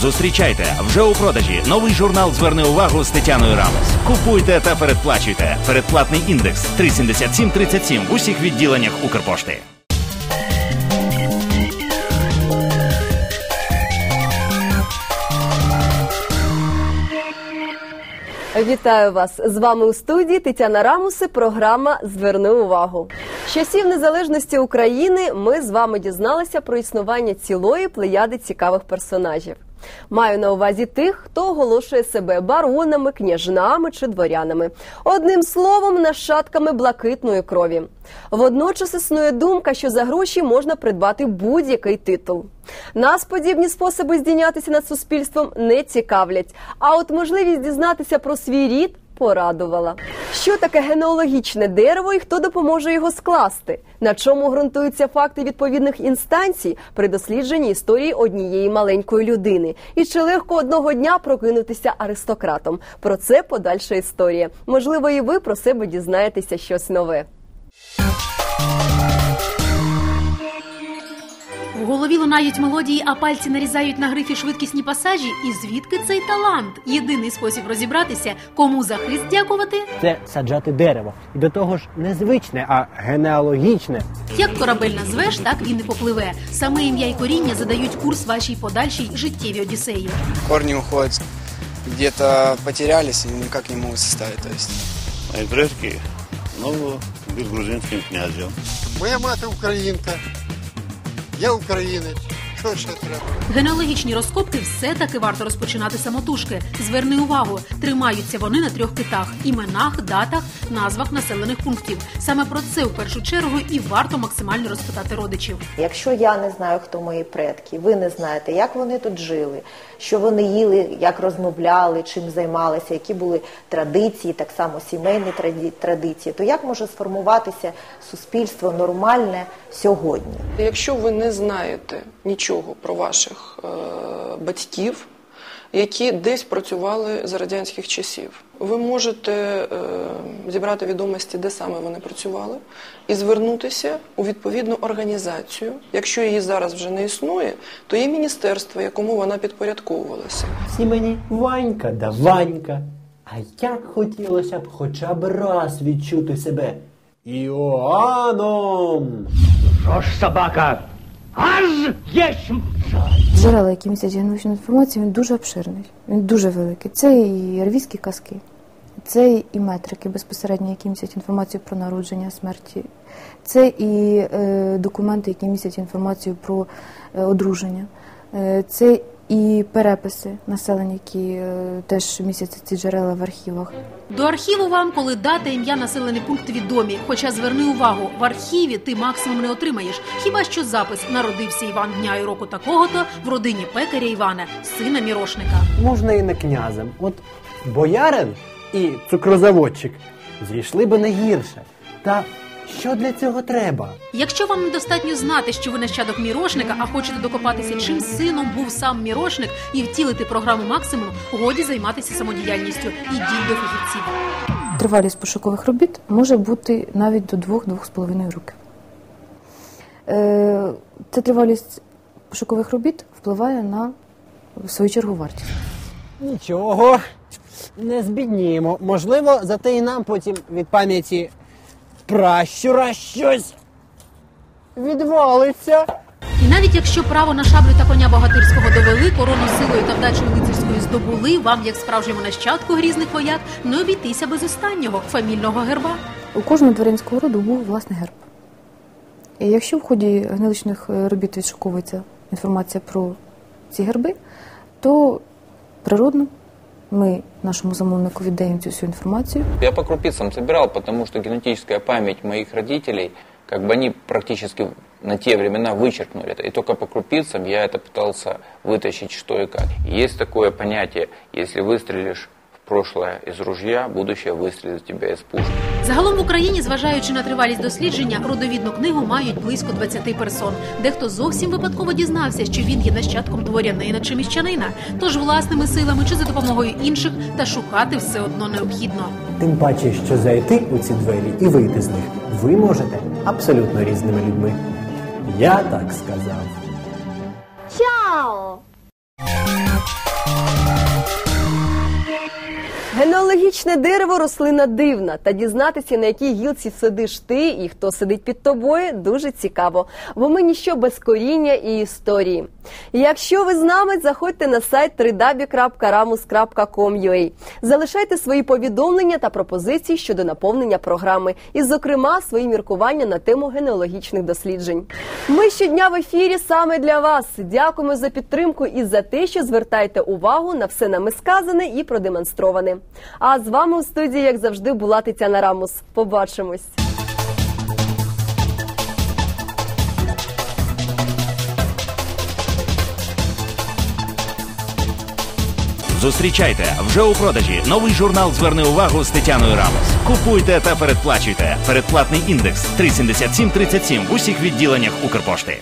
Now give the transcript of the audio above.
Зустрічайте вже у продажі новий журнал Зверни увагу з Тетяною Рамос. Купуйте та передплачуйте. Передплатний індекс 37737 в усіх відділеннях Укрпошти. Вітаю вас з вами у студії Тетяна Рамуси. Програма Зверни увагу. З часів незалежності України ми з вами дізналися про існування цілої плеяди цікавих персонажів. Маю на увазі тих, хто оголошує себе баронами, княжнами чи дворянами, одним словом, нащадками блакитної крові. Водночас існує думка, що за гроші можна придбати будь-який титул. Нас подібні способи здійнятися над суспільством не цікавлять. А от можливість дізнатися про свій рід порадувала. Що таке генеалогічне дерево і хто допоможе його скласти? На чому ґрунтуються факти відповідних інстанцій при дослідженні історії однієї маленької людини? І чи легко одного дня прокинутися аристократом? Про це подальша історія. Можливо, і ви про себе дізнаєтеся щось нове. Голові лунають мелодії, а пальці нарізають на грифі швидкісні пасажі. І звідки цей талант? Єдиний спосіб розібратися, кому за хист дякувати, це саджати дерево. І до того ж не звичне, а генеалогічне. як корабель назвеш, так він і попливе. Саме ім'я і коріння задають курс вашій подальшій життєвій одіссеї. корни уходят, где-то потерялись и никак не могут составить. То есть Мої предки ну, був грузинським князем. Моя мати українка, я українець. Що ще треба? Генеалогічні розкопки все таки варто розпочинати самотужки. Зверни увагу, тримаються вони на трьох китах: іменах, датах, назвах населених пунктів. Саме про це в першу чергу і варто максимально розпитати родичів. Якщо я не знаю, хто мої предки, ви не знаєте, як вони тут жили, що вони їли, як розмовляли, чим займалися, які були традиції, так само сімейні традиції, то як може сформуватися суспільство нормальне сьогодні? Якщо ви не знаєте нічого про ваших е, батьків, які десь працювали за радянських часів, ви можете е, зібрати відомості, де саме вони працювали, і звернутися у відповідну організацію. Якщо її зараз вже не існує, то є міністерство, якому вона підпорядковувалася. Всі мені Ванька да Ванька. А як хотілося б хоча б раз відчути себе Іоанном. Джерела, які містять генетичну інформацію, він дуже обширний, він дуже великий. Це і рвізькі казки, це і метрики безпосередньо, які містять інформацію про народження, смерті, це і е, документи, які містять інформацію про е, одруження, е, це і переписи населення, які е, теж містяться ці джерела в архівах. До архіву вам, коли дата, ім'я, населений пункт відомі. Хоча зверни увагу, в архіві ти максимум не отримаєш. Хіба що запис народився Іван дня і року такого-то в родині пекаря Івана, сина мірошника. Можна і не князем. От боярин і цукрозаводчик зійшли би не гірше. Та що для цього треба? Якщо вам недостатньо знати, що ви нащадок мірошника, а хочете докопатися, чим сином був сам мірошник і втілити програму максимум, годі займатися самодіяльністю. Ідіть до фахівців. Тривалість пошукових робіт може бути навіть до 2-2,5 років. Е, Ця тривалість пошукових робіт впливає на в свою чергу вартість. Нічого, не збідніємо. Можливо, зате і нам потім від пам'яті пращура щось відвалиться. І навіть якщо право на шаблю та коня богатирського довели, корону силою та вдачею лицарською здобули, вам, як справжньому нащадку грізних вояк, не обійтися без останнього фамільного герба. У кожного дворянського роду був власний герб. І якщо в ході генетичних е, робіт відшуковується інформація про ці герби, то природно ми нашому замовнику віддаємо цю всю інформацію. Я по крупицам собирал, потому что генетическая память моих родителей, как бы они практически на те времена вычеркнули это. И только по крупицам я это пытался вытащить, что и как. И есть такое понятие, если выстрелишь в прошлое из ружья, будущее выстрелит в тебя из пушки. Загалом в Україні, зважаючи на тривалість дослідження, родовідну книгу мають близько 20 персон. Дехто зовсім випадково дізнався, що він є нащадком дворянина чи міщанина. Тож власними силами чи за допомогою інших та шукати все одно необхідно. Тим паче, що зайти у ці двері і вийти з них ви можете абсолютно різними людьми. Я так сказав. Ciao! Генеалогічне дерево рослина дивна, та дізнатися, на якій гілці сидиш ти і хто сидить під тобою, дуже цікаво. Бо ми ніщо без коріння і історії. Якщо ви з нами, заходьте на сайт www.ramus.com.ua. Залишайте свої повідомлення та пропозиції щодо наповнення програми, і, зокрема, свої міркування на тему генеалогічних досліджень. Ми щодня в ефірі саме для вас. Дякуємо за підтримку і за те, що звертаєте увагу на все нами сказане і продемонстроване. А з вами у студії, як завжди, була Тетяна Рамус. Побачимось. Зустрічайте вже у продажі новий журнал Зверни увагу з Тетяною Рамос. Купуйте та передплачуйте. Передплатний індекс 37737 в усіх відділеннях Укрпошти.